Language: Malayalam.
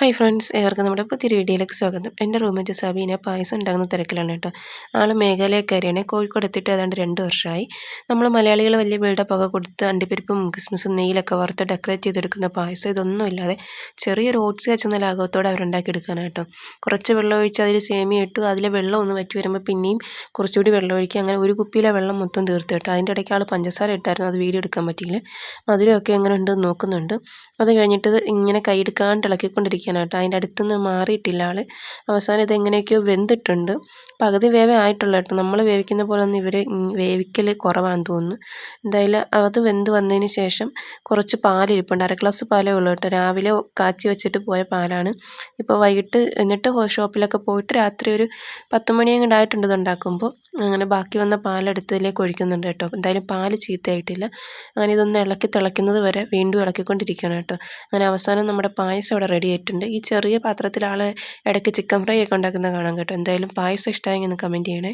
ഹായ് ഫ്രണ്ട്സ് ഏവർക്കും നമ്മുടെ പുതിയൊരു വീഡിയോയിലേക്ക് സ്വാഗതം. എന്റെ റൂമേറ്റ് സബീന പായസം ഉണ്ടാകുന്ന തിരക്കിലാണ് കേട്ടോ. ആൾ മേഘാലയക്കാരിയാണ് കോഴിക്കോട് എത്തിയിട്ട് ഏതാണ്ട് രണ്ട് വർഷമായി. നമ്മൾ മലയാളികൾ വലിയ ബിൽഡപ്പൊക്കെ കൊടുത്ത് അണ്ടിപ്പരിപ്പും ക്രിസ്മസും നെയ്യിലൊക്കെ വറുത്ത് ഡെക്കറേറ്റ് ചെയ്തെടുക്കുന്ന പായസം ഇതൊന്നും ഇല്ലാതെ ചെറിയൊരു ഓട്സ് വെച്ചെന്ന ലാഘവത്തോടെ അവരുണ്ടാക്കിയെടുക്കാനാണ് കേട്ടോ. കുറച്ച് വെള്ളം ഒഴിച്ച് അതിൽ സേമിയ ഇട്ടു. അതിലെ വെള്ളം ഒന്ന് വറ്റി വരുമ്പോൾ പിന്നെയും കുറച്ചുകൂടി വെള്ളം ഒഴിക്കുക. അങ്ങനെ ഒരു കുപ്പിയിലെ വെള്ളം മൊത്തം തീർത്ത് കേട്ടോ. അതിന്റെ ഇടയ്ക്ക് ആൾ പഞ്ചസാര ഇട്ടായിരുന്നു. അത് വീഡിയോ എടുക്കാൻ പറ്റിയില്ല. മധുരമൊക്കെ എങ്ങനെ ഉണ്ടെന്ന് നോക്കുന്നുണ്ട്. അത് കഴിഞ്ഞിട്ട് ഇങ്ങനെ കൈ എടുക്കാണ്ട് ഇളക്കിക്കൊണ്ടിരിക്കുക ഇരിക്കണം കേട്ടോ അതിന്റെ അടുത്തുനിന്ന് മാറിയിട്ടില്ല ആൾ അവസാനം ഇതെങ്ങനെയൊക്കെയോ വെന്തിട്ടുണ്ട്. പകുതി വേവേ ആയിട്ടുള്ള കേട്ടോ. നമ്മൾ വേവിക്കുന്ന പോലെ ഒന്നും ഇവർ വേവിക്കൽ കുറവാണെന്ന് തോന്നുന്നു. എന്തായാലും അത് വെന്ത് വന്നതിന് ശേഷം കുറച്ച് പാലിരിപ്പുണ്ട്. അര ഗ്ലാസ് പാലേ ഉള്ളൂ കേട്ടോ. രാവിലെ കാച്ചി വെച്ചിട്ട് പോയ പാലാണ്. ഇപ്പോൾ വൈകിട്ട് എന്നിട്ട് ഷോപ്പിലൊക്കെ പോയിട്ട് രാത്രി ഒരു പത്ത് മണി ആയിട്ടുണ്ട് ഇതുണ്ടാക്കുമ്പോൾ അങ്ങനെ ബാക്കി വന്ന പാലെടുത്തതിലേക്ക് ഒഴിക്കുന്നുണ്ട് കേട്ടോ. എന്തായാലും പാൽ ചീത്തയായിട്ടില്ല. അങ്ങനെ ഇതൊന്ന് ഇളക്കി തിളയ്ക്കുന്നത് വരെ വീണ്ടും ഇളക്കിക്കൊണ്ടിരിക്കുകയാണ് കേട്ടോ. അങ്ങനെ അവസാനം നമ്മുടെ പായസം അവിടെ റെഡി ആയിട്ടുണ്ട് ഉണ്ട് ഈ ചെറിയ പാത്രത്തിൽ ആൾ ഇടയ്ക്ക് ചിക്കൻ ഫ്രൈ ഒക്കെ ഉണ്ടാക്കുന്നത് കാണാം കേട്ടോ. എന്തായാലും പായസം ഇഷ്ടമായെങ്കിൽ ഒന്ന് കമന്റ് ചെയ്യണേ.